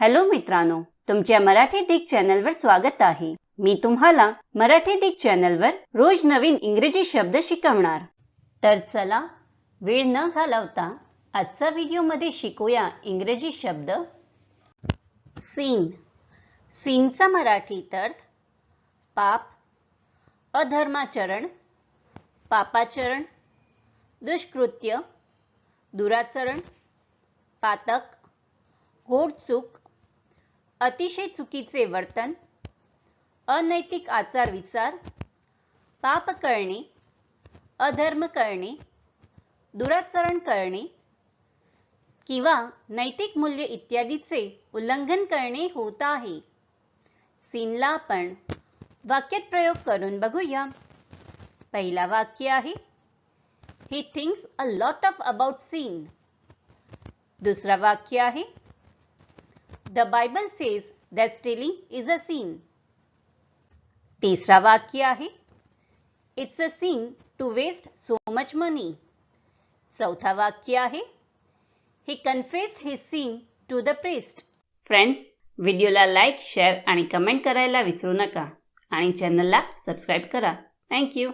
Hello मित्रांनो तुमच्या मराठी दिग चॅनलवर स्वागत आहे. मी तुम्हाला मराठी दिग चॅनलवर रोज नवीन इंग्रजी शब्द शिकवणार. तर चला वेळ न घालवता आजचा व्हिडिओमध्ये शिकूया इंग्रजी शब्द. सीन. सीनचा मराठी अर्थ पाप अधर्माचरण पापाचरण दुष्कृत्य दुराचरण पातक गोडचूक अतिशय चुकीचे वर्तन अनैतिक आचार विचार पाप करणे अधर्म करणे दुराचरण करणे किंवा नैतिक मूल्य इत्यादीचे उल्लंघन करणे होत आहे. सीनला आपण वाक्यात प्रयोग करून बघूया. पहिला वाक्य आहे he thinks a lot of about sin दुसरा वाक्य आहे the Bible says that stealing is a sin तिसरा वाक्य आहे. It's a sin to waste so much money चौथा वाक्य आहे. हे confessed his sin to the priest friends व्हिडिओला लाईक शेअर आणि कमेंट करायला विसरू नका. आणि चॅनलला सबस्क्राईब करा. थँक्यू